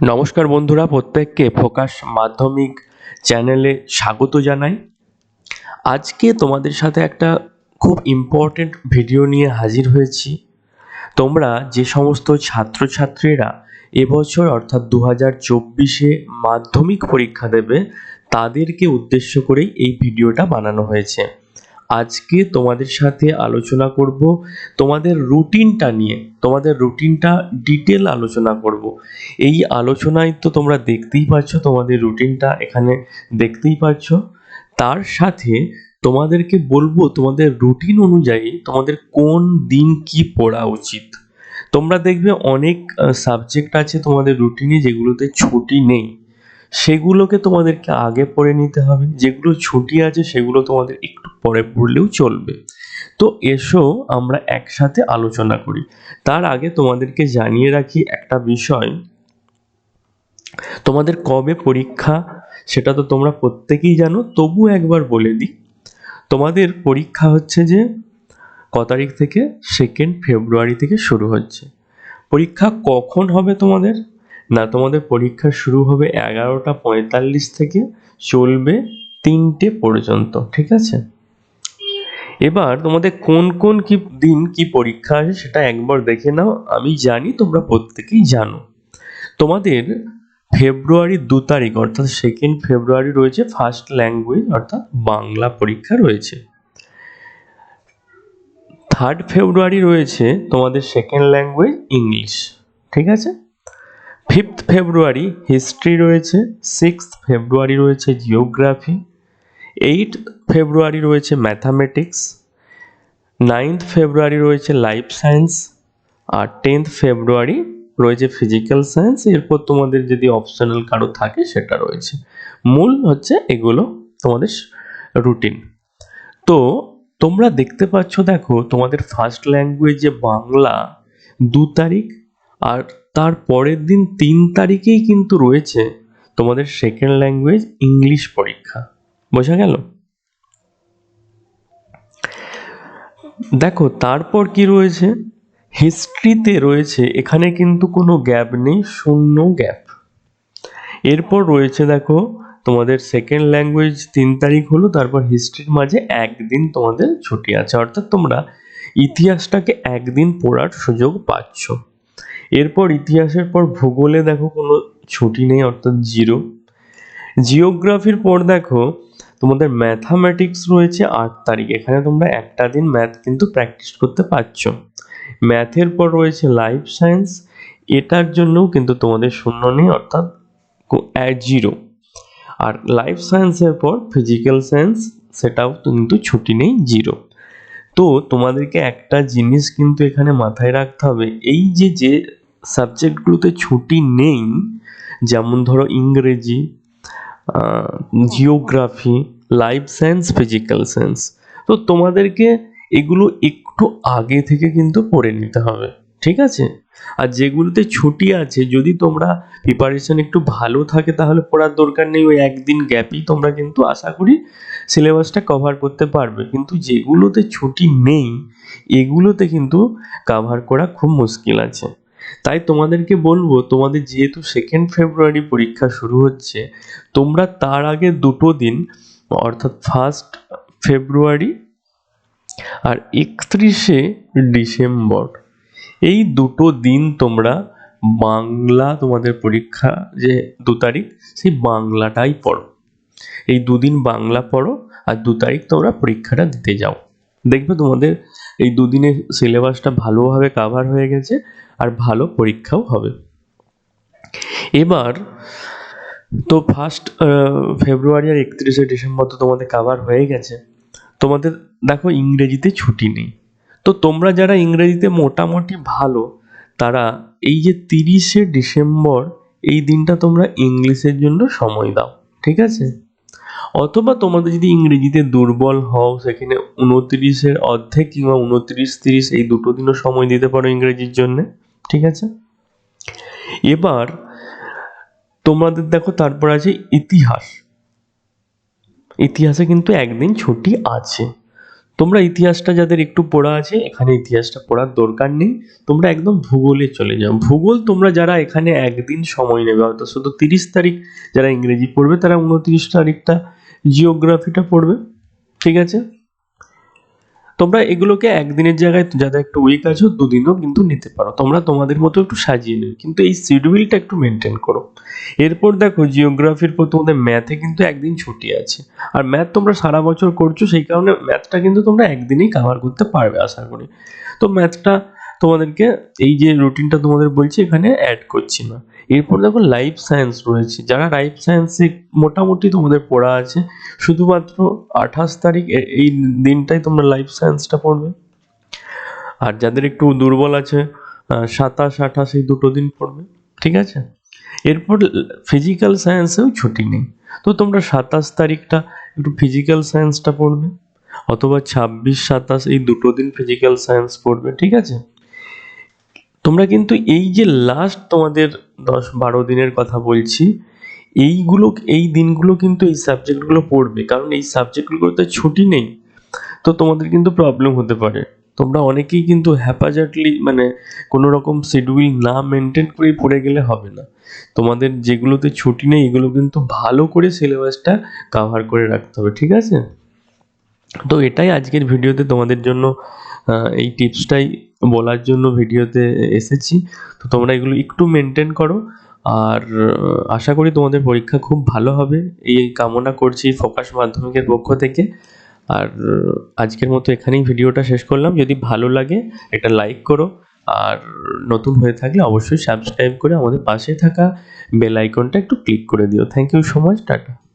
নমস্কার বন্ধুরা, প্রত্যেককে ফোকাস মাধ্যমিক চ্যানেলে স্বাগত জানাই। আজকে তোমাদের সাথে একটা খুব ইম্পর্টেন্ট ভিডিও নিয়ে হাজির হয়েছি। তোমরা যে সমস্ত ছাত্রছাত্রীরা এবছর অর্থাৎ দু হাজার চব্বিশে মাধ্যমিক পরীক্ষা দেবে, তাদেরকে উদ্দেশ্য করেই এই ভিডিওটা বানানো হয়েছে। আজকে তোমাদের সাথে আলোচনা করব তোমাদের রুটিনটা নিয়ে, তোমাদের রুটিনটা ডিটেল আলোচনা করব। এই আলোচনায় তো তোমরা দেখতেই পাচ্ছ তোমাদের রুটিনটা এখানে দেখতেই পাচ্ছ তার সাথে তোমাদেরকে বলব তোমাদের রুটিন অনুযায়ী তোমাদের কোন দিন কি পড়া উচিত। তোমরা দেখবে অনেক সাবজেক্ট আছে তোমাদের রুটিনে যেগুলোতে ছুটি নেই। সেগুলোকে তোমাদেরকে আগে পড়ে নিতে হবে। যেগুলো ছুটি আছে সেগুলো তোমাদের পরে পড়লেও চলবে। তো এসো আমরা একসাথে আলোচনা করি। তার আগে তোমাদেরকে জানিয়ে রাখি একটা বিষয়। তোমাদের কবে পরীক্ষা, সেটা তো তোমরা প্রত্যেকেই জানো, তবু একবার বলে দিই। তোমাদের পরীক্ষা হচ্ছে যে, ক তারিখ থেকে সেকেন্ড ফেব্রুয়ারি থেকে শুরু হচ্ছে। পরীক্ষা কখন হবে তোমাদের? না, তোমাদের পরীক্ষা শুরু হবে এগারোটা পঁয়তাল্লিশ থেকে চলবে তিনটে পর্যন্ত, ঠিক আছে? এবার তোমাদের কোন কোন কি দিন কি পরীক্ষা আছে সেটা একবার দেখে নাও, আমি জানি, তোমরা প্রত্যেকেই জানো। তোমাদের ফেব্রুয়ারি দু তারিখ, অর্থাৎ সেকেন্ড ফেব্রুয়ারি রয়েছে ফার্স্ট ল্যাঙ্গুয়েজ অর্থাৎ বাংলা পরীক্ষা রয়েছে। থার্ড ফেব্রুয়ারি রয়েছে তোমাদের সেকেন্ড ল্যাঙ্গুয়েজ ইংলিশ ঠিক আছে? ফিফথ ফেব্রুয়ারি হিস্ট্রি রয়েছে সিক্সথ ফেব্রুয়ারি রয়েছে জিওগ্রাফি এইট ফেব্রুয়ারি রয়েছে ম্যাথামেটিক্স, নাইন্থ ফেব্রুয়ারি রয়েছে লাইফ সায়েন্স, আর টেন্থ ফেব্রুয়ারি রয়েছে ফিজিক্যাল সায়েন্স। এরপর তোমাদের যদি অপশনাল কারও থাকে সেটা রয়েছে। মূল হচ্ছে এগুলো তোমাদের রুটিন। তো তোমরা দেখতে পাচ্ছ, দেখো তোমাদের ফার্স্ট ল্যাঙ্গুয়েজে বাংলা দু তারিখ, আর তার পরের দিন তিন তারিখেই কিন্তু রয়েছে তোমাদের সেকেন্ড ল্যাঙ্গুয়েজ ইংলিশ পরীক্ষা। বোঝা গেল? দেখো, তারপর কি রয়েছে? হিস্ট্রিতে রয়েছে, এখানে কিন্তু কোনো গ্যাপ নেই, শূন্য গ্যাপ। এরপর রয়েছে দেখো, তোমাদের সেকেন্ড ল্যাঙ্গুয়েজ তিন তারিখ হলো, তারপর হিস্ট্রির মাঝে একদিন তোমাদের ছুটি আছে। অর্থাৎ তোমরা ইতিহাসটাকে একদিন পড়ার সুযোগ পাচ্ছ। এরপর ইতিহাসের পর ভূগোলে দেখো কোনো ছুটি নেই, অর্থাৎ জিরো জিওগ্রাফির পর দেখো, তোমাদের ম্যাথামেটিক্স রয়েছে আট তারিখ। এখানে তোমরা একটা দিন ম্যাথ কিন্তু প্র্যাকটিস করতে পারছ। ম্যাথের পর রয়েছে লাইফ সায়েন্স এটার জন্যও কিন্তু তোমাদের শূন্য নেই, অর্থাৎ জিরো আর লাইফ সায়েন্সের পর ফিজিক্যাল সায়েন্স সেটাও কিন্তু ছুটি নেই জিরো তো তোমাদেরকে একটা জিনিস কিন্তু এখানে মাথায় রাখতে হবে, এই যে যে সাবজেক্টগুলোতে ছুটি নেই, যেমন ধরো ইংরেজি geography life science physical science তো তোমাদেরকে এগুলো একটু আগে থেকে কিন্তু পড়ে নিতে হবে, ঠিক আছে? আর যেগুলোতে ছুটি আছে, যদি তোমরা প্রিপারেশন একটু ভালো থাকে, তাহলে পড়ার দরকার নেই, ওই একদিন গ্যাপই তোমরা কিন্তু আশা করি সিলেবাসটা কভার করতে পারবে। কিন্তু যেগুলোতে ছুটি নেই, এগুলোতে কিন্তু কাভার করা খুব মুশকিল আছে। তাই তোমাদেরকে বলব, তোমাদের যেহেতু সেকেন্ড ফেব্রুয়ারি পরীক্ষা শুরু হচ্ছে, তোমরা তার আগে দুটো দিন, অর্থাৎ ফার্স্ট ফেব্রুয়ারি আর একত্রিশে ডিসেম্বর এই দুটো দিন তোমরা বাংলা তোমাদের পরীক্ষা যে দু তারিখ, সেই বাংলাটাই পড়ো। এই দুদিন বাংলা পড়ো আর দু তারিখ তোমরা পরীক্ষাটা দিতে যাও। দেখবে তোমাদের এই দুদিনে সিলেবাসটা ভালোভাবে কাভার হয়ে গেছে আর ভালো পরীক্ষাও হবে। এবার তো ফার্স্ট ফেব্রুয়ারি আর একত্রিশে ডিসেম্বর তো তোমাদের কাভার হয়ে গেছে। তোমাদের দেখো ইংরেজিতে ছুটি নেই। তো তোমরা যারা ইংরেজিতে মোটামুটি ভালো, তারা এই যে তিরিশে ডিসেম্বর এই দিনটা তোমরা ইংলিশের জন্য সময় দাও, ঠিক আছে? অথবা তোমাদের যদি ইংরেজিতে দুর্বল হও, সেখানে উনত্রিশের অর্ধেক কিংবা উনত্রিশ তিরিশ এই দুটো দিনও সময় দিতে পারো ইংরেজির জন্যে, ঠিক আছে? এবার তোমাদের দেখো তারপর আছে ইতিহাস। ইতিহাসে কিন্তু একদিন ছুটি আছে। তোমরা ইতিহাসটা যাদের একটু পড়া আছে, এখানে ইতিহাসটা পড়ার দরকার নেই। তোমরা একদম ভূগোলে চলে যাও। ভূগোল তোমরা যারা এখানে একদিন সময় নেবে হয়তো শুধু তিরিশ তারিখ যারা ইংরেজি পড়বে, তারা উনত্রিশ তারিখটা জিওগ্রাফিটা পড়বে, ঠিক আছে? তোমরা এগুলোকে একদিনের জায়গায় যাদের একটু উইক আছো, দুদিনও কিন্তু নিতে পারো। তোমরা তোমাদের মতো একটু সাজিয়ে নেবে কিন্তু এই শিডিউলটা একটু মেনটেন করো। এরপর দেখো জিওগ্রাফির পর তোমাদের ম্যাথে কিন্তু একদিন ছুটি আছে। আর ম্যাথ তোমরা সারা বছর করছ, সেই কারণে ম্যাথটা কিন্তু তোমরা একদিনেই কাভার করতে পারবে, আশা করি। তো ম্যাথটা তোমাদেরকে এই যে রুটিনটা তোমাদের বলছি, এখানে অ্যাড করছি না। এরপর দেখো লাইফ সায়েন্স রয়েছে। যারা লাইফ সায়েন্সে মোটামুটি তোমাদের পড়া আছে, শুধুমাত্র আঠাশ তারিখ এই দিনটাই তোমরা লাইফ সায়েন্সটা পড়বে। আর যাদের একটু দুর্বল আছে সাতাশ, আঠাশ এই দুটো দিন পড়বে, ঠিক আছে? এরপর ফিজিক্যাল সায়েন্সেও ছুটি নেই। তো তোমরা সাতাশ তারিখটা একটু ফিজিক্যাল সায়েন্সটা পড়বে, অথবা ছাব্বিশ, সাতাশ এই দুটো দিন ফিজিক্যাল সায়েন্স পড়বে, ঠিক আছে? তোমরা কিন্তু এই যে লাস্ট তোমাদের দশ বারো দিনের কথা বলছি, এইগুলো, এই দিনগুলো কিন্তু এই সাবজেক্টগুলো পড়বে। কারণ এই সাবজেক্টগুলোতে ছুটি নেই, তো তোমাদের কিন্তু প্রবলেম হতে পারে। তোমরা অনেকেই কিন্তু হ্যাপাজার্টলি মানে কোনো রকম শিডিউল না মেনটেন করে পড়ে গেলে হবে না। তোমাদের যেগুলোতে ছুটি নেই, এগুলো কিন্তু ভালো করে সিলেবাসটা কাভার করে রাখতে হবে, ঠিক আছে? তো এটাই আজকের ভিডিওতে তোমাদের জন্য এই টিপসটাই বলার জন্য ভিডিওতে এসেছি। তো তোমরা এগুলো একটু মেনটেন করো। আর আশা করি তোমাদের পরীক্ষা খুব ভালো হবে। এই কামনা করছি ফোকাস মাধ্যমিকের পক্ষ থেকে। আর আজকের মতো এখানেই ভিডিওটা শেষ করলাম। যদি ভালো লাগে একটা লাইক করো। আর, নতুন হয়ে থাকলে অবশ্যই সাবস্ক্রাইব করে আমাদের পাশে থাকা বেল আইকনটা একটু ক্লিক করে দিও। Thank you so much tata.